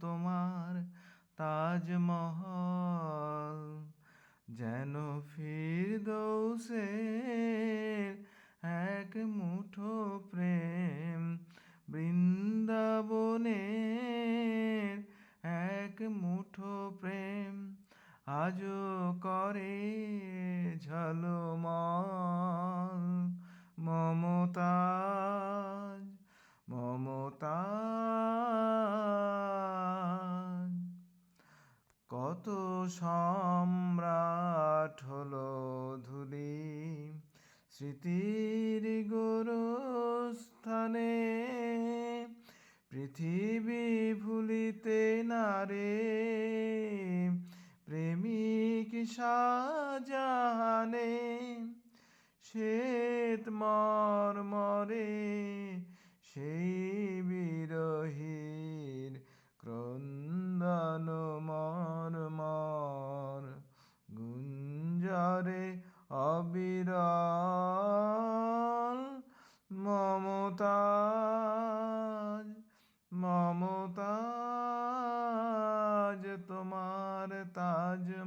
তোমার তাজমহল। যেন ফির দৌসে এক মুঠো প্রেম বৃন্দাবনের এক মুঠো প্রেম আজও করে ঝলমল। মমতা সম্রাট হলো ধুলি। স্মৃতির গোরস্থানে পৃথিবী ভুলিতে না রে। প্রেমিক শাহজাহানে শ্বেত মর্মরে গুঞ্জরে অবিরল মমতাজ মমতাজ তোমার তাজমহল।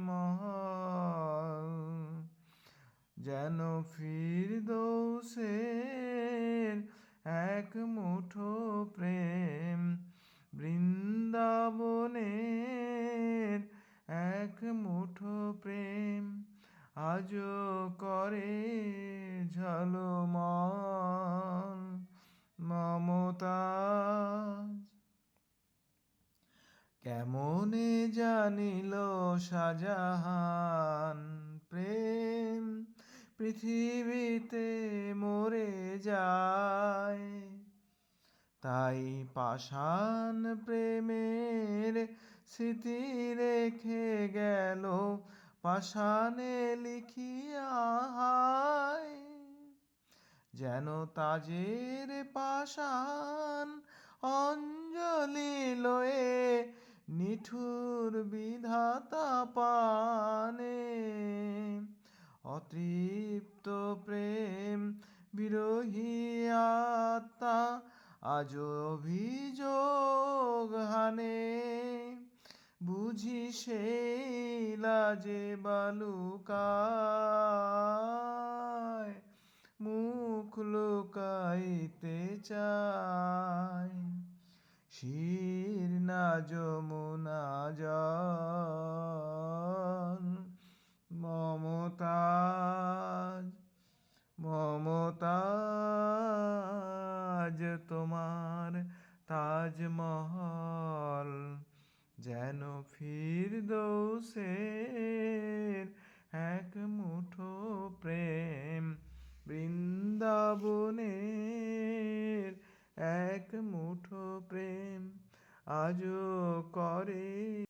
যেন ফির ফিরদৌসের এক মুঠো প্রেম আজও করে ঝলমল মমতাজ। কেমনে জানিল শাহজাহান প্রেম? পৃথিবীতে মরে যায়। তাই পাষাণ প্রেমের স্মৃতি রেখে গেল পাষাণে লিখিয়া হায়, যেন তাজের পাষাণ অঞ্জলি লয়ে নিঠুর বিধাতা পানে। অতৃপ্ত প্রেম বিরহী আত্মা আজ অভিযোগ হানে। বুঝি সেই লাজে বালুকায় মুখ লুকাইতে চায়। শির না যমুনা জল, মমতাজ মমতাজ তোমার তাজমহল। যেন ফির ফিরদৌসের এক মুঠো প্রেম বৃন্দাবনের এক মুঠো প্রেম আজও করে